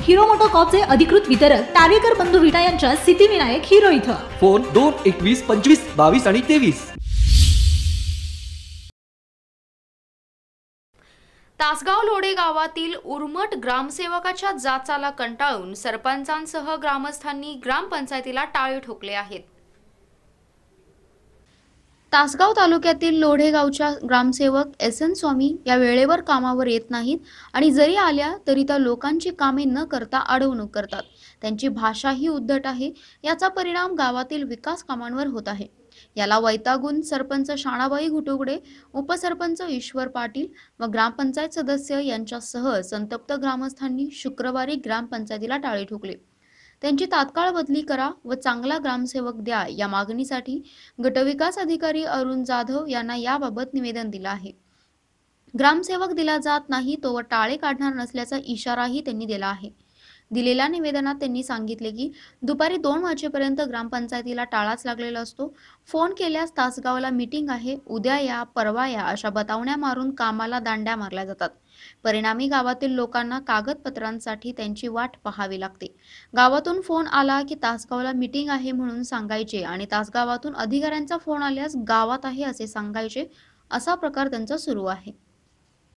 Hero मोटोकॉपचे अधिकृत वितरक टावेकर बंधू विटा यांच्या सिद्धिविनायक हिरो इथं. फोन दोन एकवीस पंचवीस बावीस आणि तेवीस. तासगाव लोढे गावातील उर्मट ग्रामसेवकाच्या जाचाला कंटाळून सरपंचांसह ग्रामस्थांनी ग्रामपंचायतीला टाळे ठोकले आहेत. तासगाव तालुक्यातील लोढे गावच्या ग्रामसेवक एस एन स्वामी या वेळेवर कामावर येत नाहीत आणि जरी आल्या तरी त्या लोकांची कामे न करता अडवणूक करतात. त्यांची भाषाही उद्धट आहे. याचा परिणाम गावातील विकास कामांवर होत आहे. याला वैतागून सरपंच शाणाबाई घुटुगडे उपसरपंच ईश्वर पाटील व ग्रामपंचायत सदस्य यांच्यासह संतप्त ग्रामस्थांनी शुक्रवारी ग्रामपंचायतीला टाळे ठोकले. त्यांची तात्काळ बदली करा व चांगला ग्रामसेवक द्या या मागणीसाठी गटविकास अधिकारी अरुण जाधव यांना याबाबत निवेदन दिलं आहे. ग्रामसेवक दिला जात नाही तो टाळे काढणार नसल्याचा इशाराही त्यांनी दिला आहे. दिलेल्या निवेदनात त्यांनी सांगितले की दुपारी दोन वाजेपर्यंत ग्रामपंचायतीला टाळाच लागलेला असतो. फोन केल्यास तासगावला मीटिंग आहे. उद्या या परवा या अशा बतावण्या मारून कामाला दांड्या मारल्या जातात. परिणामी गावातील लोकांना कागदपत्रांसाठी त्यांची वाट पाहावी लागते. गावातून फोन आला की तासगावला मीटिंग आहे म्हणून सांगायचे आणि तासगावातून अधिकाऱ्यांचा फोन आल्यास गावात आहे असे सांगायचे असा प्रकार त्यांचा सुरू आहे.